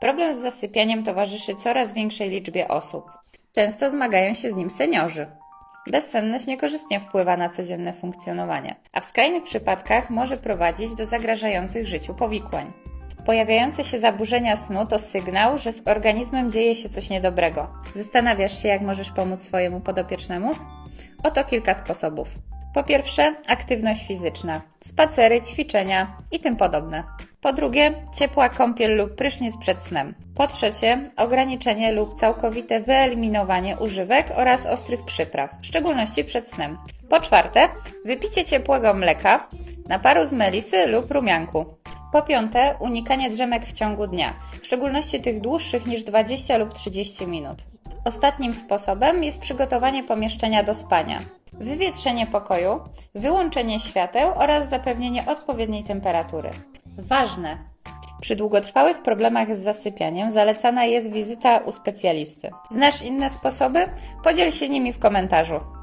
Problem z zasypianiem towarzyszy coraz większej liczbie osób. Często zmagają się z nim seniorzy. Bezsenność niekorzystnie wpływa na codzienne funkcjonowanie, a w skrajnych przypadkach może prowadzić do zagrażających życiu powikłań. Pojawiające się zaburzenia snu to sygnał, że z organizmem dzieje się coś niedobrego. Zastanawiasz się, jak możesz pomóc swojemu podopiecznemu? Oto kilka sposobów. Po pierwsze, aktywność fizyczna, spacery, ćwiczenia i tym podobne. Po drugie, ciepła kąpiel lub prysznic przed snem. Po trzecie, ograniczenie lub całkowite wyeliminowanie używek oraz ostrych przypraw, w szczególności przed snem. Po czwarte, wypicie ciepłego mleka, naparu z melisy lub rumianku. Po piąte, unikanie drzemek w ciągu dnia, w szczególności tych dłuższych niż 20 lub 30 minut. Ostatnim sposobem jest przygotowanie pomieszczenia do spania, wywietrzenie pokoju, wyłączenie świateł oraz zapewnienie odpowiedniej temperatury. Ważne! Przy długotrwałych problemach z zasypianiem zalecana jest wizyta u specjalisty. Znasz inne sposoby? Podziel się nimi w komentarzu.